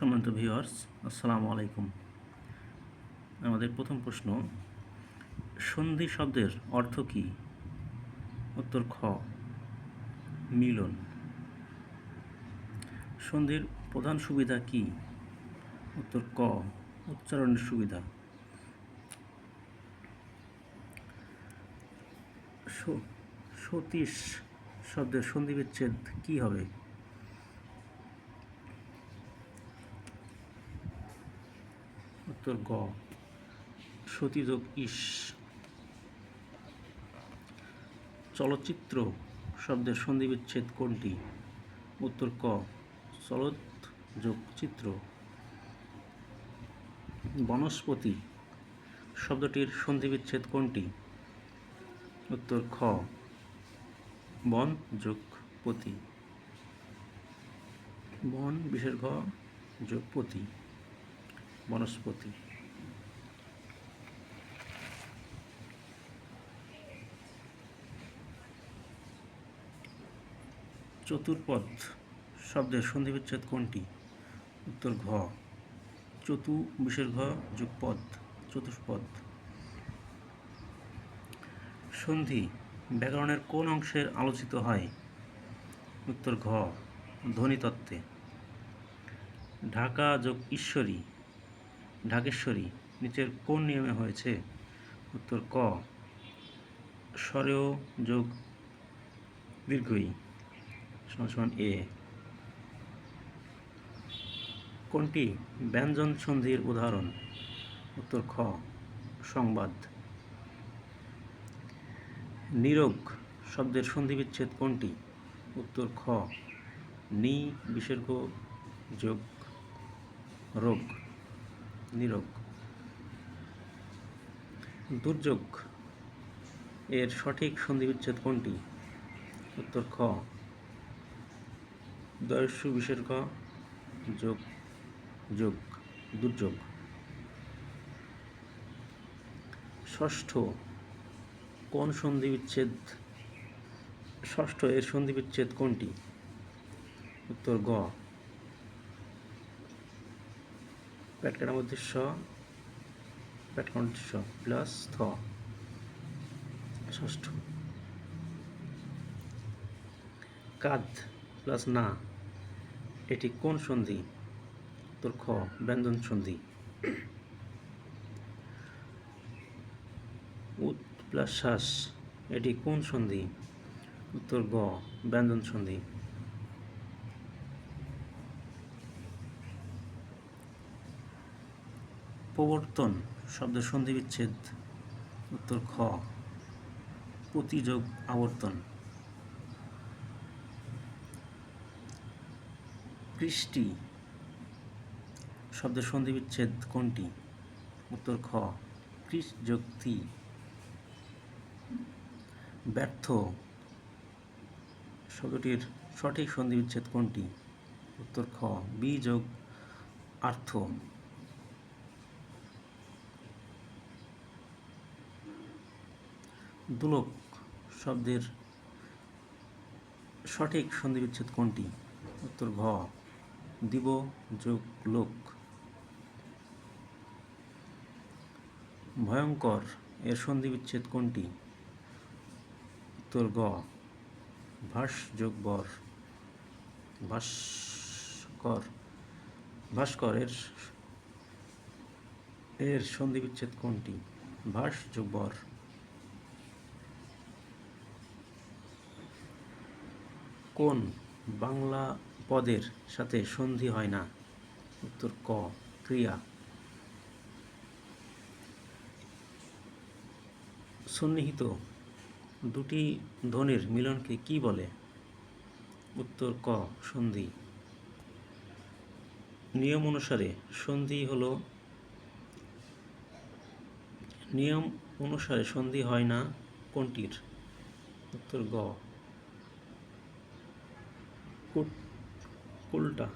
সম্মানিত ভিউয়ার্স, আসসালামু আলাইকুম। আমাদের প্রথম প্রশ্ন, সন্ধি শব্দের অর্থ কী? উত্তর খ, মিলন। সন্ধির প্রধান সুবিধা কি? উত্তর ক, উচ্চারণের সুবিধা। সতীশ শব্দের সন্ধি বিচ্ছেদ কী হবে? উত্তর গ। সতীযোগ ইস। চলচ্চিত্র শব্দের সন্ধিবিচ্ছেদ কোনটি? উত্তর ক চলত যোগ চিত্র। বনস্পতি শব্দটির সন্ধিবিচ্ছেদ কোনটি? উত্তর খ বন যোগ পতি বন বিশেষ ঘ যোগ পতি বনস্পতি। চতুর্পদ শব্দের সন্ধিবিচ্ছেদ কোনটি? উত্তর ঘ। চতু বিশের ঘ যোগ পদ, চতুষ্পদ। সন্ধি ব্যাকরণের কোন অংশের আলোচিত হয়? উত্তর ঘ, ধ্বনিতত্ত্বে। ঢাকা যোগ ঈশ্বরী ঢাকেশ্বরী, নিচের কোন নিয়মে হয়েছে? উত্তর ক। স্বরেও যোগ দীর্ঘই। সমান এ। কোনটি? ব্যঞ্জন সন্ধির উদাহরণ। উত্তর খ। সংবাদ। নিরোগ শব্দের সন্ধিবিচ্ছেদ কোনটি? উত্তর খ। নি, বিসর্গ, যোগ, রোগ। নিরোগ দুর্যোগ এর সঠিক সন্ধিবিচ্ছেদ কোনটি? উত্তর খ। দয়স্য বিসর্গ যোগ যোগ, দুর্যোগ। ষষ্ঠ, কোন সন্ধি সন্ধিবিচ্ছেদ, ষষ্ঠ এর সন্ধিবিচ্ছেদ কোনটি? উত্তর গ। প্যাটকাটার মধ্যে স মধ্যে স প্লাস থ। ষষ্ঠ। কাদ প্লাস না, এটি কোন সন্ধি? উত্তর খ, ব্যঞ্জন সন্ধি। উত প্লাস শ্বাস, এটি কোন সন্ধি? উত্তর গ, ব্যঞ্জন সন্ধি। প্রবর্তন, শব্দ সন্ধি বিচ্ছেদ, উত্তর খ, প্রতিযোগ আবর্তন। কৃষ্টি শব্দের সন্ধি বিচ্ছেদ কোনটি? উত্তর খ কৃষ যোগ তি ব্যর্থ, শব্দটির সঠিক সন্ধি বিচ্ছেদ কোনটি? উত্তর খ বি যোগ আর্থ। দুলোক শব্দের সঠিক সন্ধিবিচ্ছেদ কোনটি? উত্তর ঘ। দিব যোগ লোক। ভয়ঙ্কর, এর সন্ধিবিচ্ছেদ কোনটি? উত্তর গ ভাস যোগ বর। ভাস্কর ভাস্কর, এর এর সন্ধিবিচ্ছেদ কোনটি? ভাস যোগ বর। কোন বাংলা পদের সাথে সন্ধি হয় না? উত্তর ক, ক্রিয়া। সন্নিহিত দুটি ধ্বনির মিলনকে কি বলে? উত্তর ক, সন্ধি। নিয়ম অনুসারে সন্ধি হল, নিয়ম অনুসারে সন্ধি হয় না কোনটির? উত্তর গ কুট- উল্টা